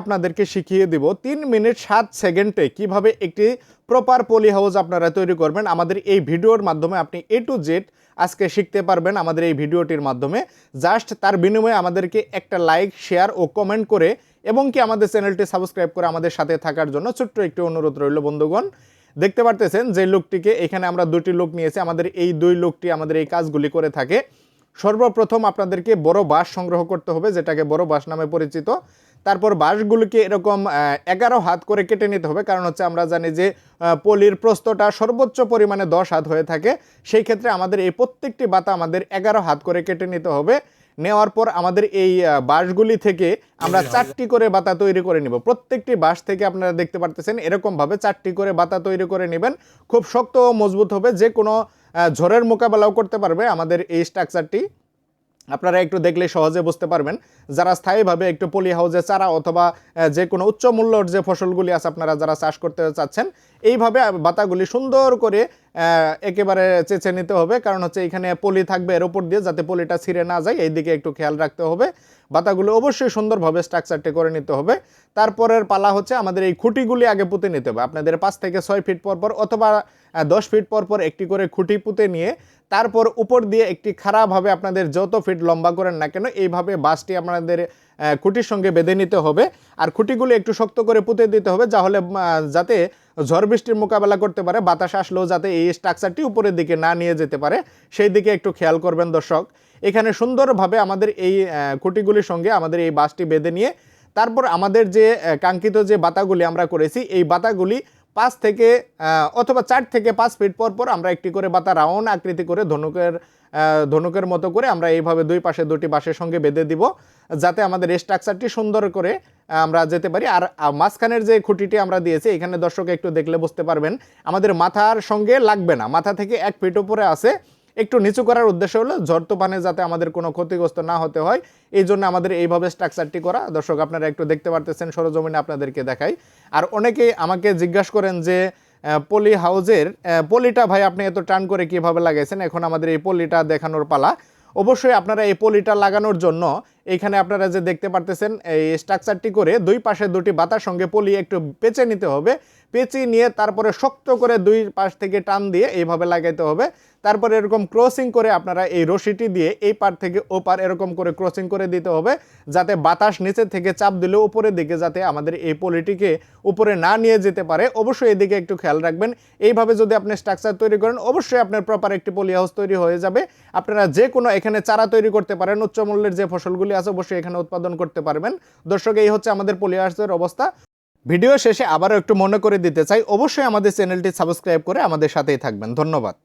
আপনাদেরকে শিখিয়ে দিব তিন মিনিট সাত সেকেন্ডে কীভাবে একটি প্রপার পলি হাউস আপনারা তৈরি করবেন। আমাদের এই ভিডিওর মাধ্যমে আপনি এ টু জেড আজকে শিখতে পারবেন আমাদের এই ভিডিওটির মাধ্যমে। জাস্ট তার বিনিময়ে আমাদেরকে একটা লাইক শেয়ার ও কমেন্ট করে এবং কি আমাদের চ্যানেলটি সাবস্ক্রাইব করে আমাদের সাথে থাকার জন্য ছোট্ট একটি অনুরোধ রইল বন্ধুগণ। দেখতে পারতেছেন যে লোকটিকে এখানে আমরা দুটি লোক নিয়েছি। আমাদের এই দুই লোকটি আমাদের এই কাজগুলি করে থাকে। সর্বপ্রথম আপনাদেরকে বড় বাঁশ সংগ্রহ করতে হবে, যেটাকে বড় বাঁশ নামে পরিচিত। তারপর বাঁশগুলিকে এরকম এগারো হাত করে কেটে নিতে হবে, কারণ হচ্ছে আমরা জানি যে পলির প্রস্তটা সর্বোচ্চ পরিমাণে দশ হাত হয়ে থাকে। সেই ক্ষেত্রে আমাদের এই প্রত্যেকটি বাতা আমাদের এগারো হাত করে কেটে নিতে হবে। নেওয়ার পর আমাদের এই বাঁশগুলি থেকে আমরা চারটি করে বাতা তৈরি করে নিব। প্রত্যেকটি বাঁশ থেকে আপনারা দেখতে পারতেছেন এরকমভাবে চারটি করে বাতা তৈরি করে নেবেন। খুব শক্ত ও মজবুত হবে যে কোনো ঝড়ের মোকাবেলাও করতে পারবে আমাদের এই স্ট্রাকচারটি। আপনারা একটু দেখলে সহজে বুঝতে পারবেন যারা স্থায়ীভাবে একটু পলি হাউসে চারা অথবা যে কোনো উচ্চ মূল্যর যে ফসলগুলি আছে আপনারা যারা চাষ করতে চাচ্ছেন এইভাবে বাতাগুলি সুন্দর করে একেবারে চেঁচে নিতে হবে। কারণ হচ্ছে এখানে পলি থাকবে এর উপর দিয়ে যাতে পলিটা ছিঁড়ে না যায়। এই দিকে একটু খেয়াল রাখতে হবে। বাতাগুলো অবশ্যই সুন্দরভাবে স্ট্রাকচারটি করে নিতে হবে। তারপরের পালা হচ্ছে আমাদের এই খুঁটিগুলি আগে পুঁতে নিতে হবে। আপনাদের পাঁচ থেকে ছয় ফিট পর পর অথবা দশ ফিট পর পর একটি করে খুঁটি পুঁতে নিয়ে তারপর উপর দিয়ে একটি খারাপভাবে আপনাদের যত ফিট লম্বা করেন না কেন এইভাবে বাসটি আপনাদের খুঁটির সঙ্গে বেঁধে নিতে হবে। আর খুঁটিগুলি একটু শক্ত করে পুঁতে দিতে হবে। যাহলে আহ, যাতে ঝড় বৃষ্টির মোকাবেলা করতে পারে, বাতাস আসলেও যাতে এই স্ট্রাকচারটি উপরের দিকে না নিয়ে যেতে পারে, সেই দিকে একটু খেয়াল করবেন দর্শক। এখানে সুন্দরভাবে আমাদের এই খুঁটিগুলির সঙ্গে আমাদের এই বাসটি বেঁধে নিয়ে, তারপর আমাদের যে কাঙ্ক্ষিত যে বাতাগুলি আমরা করেছি, এই বাতাগুলি পাঁচ থেকে অথবা চার থেকে পাঁচ ফিট পর পর আমরা একটি করে বাতা রাউন্ড আকৃতি করে ধনুকের ধনুকের মতো করে আমরা এইভাবে দুই পাশে দুটি বাঁশের সঙ্গে বেঁধে দিব। যাতে আমাদের স্ট্রাকচারটি সুন্দর করে আমরা যেতে পারি। আর মাঝখানের যে খুঁটিটি আমরা দিয়েছি, এখানে দর্শক একটু দেখলে বুঝতে পারবেন, আমাদের মাথার সঙ্গে লাগবে না। মাথা থেকে এক ফিট উপরে আছে। একটু নিচু করার উদ্দেশ্য হলো, ঝড় তুফানে যাতে আমাদের কোনো ক্ষতিগ্রস্ত না হতে হয়, এই জন্য আমাদের এইভাবে স্ট্রাকচারটি করা। দর্শক, আপনারা একটু দেখতে পারতেছেন, সরজমিনে আপনাদেরকে দেখাই। আর অনেকেই আমাকে জিজ্ঞাসা করেন যে পলি হাউজের পলিটা ভাই আপনি এত টান করে কীভাবে লাগাইছেন? এখন আমাদের এই পলিটা দেখানোর পালা। অবশ্যই আপনারা এই পলিটা লাগানোর জন্য এইখানে আপনারা যে দেখতে পারতেছেন, এই স্ট্রাকচারটি করে দুই পাশে দুটি বাতার সঙ্গে পলি একটু পেঁচে নিতে হবে। পেঁচিয়ে নিয়ে তারপরে শক্ত করে দুই পাশ থেকে টান দিয়ে এইভাবে লাগাইতে হবে। তারপরে এরকম ক্রসিং করে আপনারা এই রশিটি দিয়ে এই পার থেকে ও পার এরকম করে ক্রসিং করে দিতে হবে, যাতে বাতাস নিচে থেকে চাপ দিলে উপরের দিকে যাতে আমাদের এই পলিটিকে উপরে না নিয়ে যেতে পারে। অবশ্যই এদিকে একটু খেয়াল রাখবেন। এইভাবে যদি আপনি স্ট্রাকচার তৈরি করেন, অবশ্যই আপনার প্রপার একটি পলি হাউস তৈরি হয়ে যাবে। আপনারা যে কোনো এখানে চারা তৈরি করতে পারেন, উচ্চ মূল্যের যে ফসলগুলি আছে অবশ্যই এখানে উৎপাদন করতে পারবেন। দর্শক, এই হচ্ছে আমাদের পলি হাউসের অবস্থা। ভিডিও শেষে আবারও একটু মনে করে দিতে চাই, অবশ্যই আমাদের চ্যানেলটি সাবস্ক্রাইব করে আমাদের সাথেই থাকবেন। ধন্যবাদ।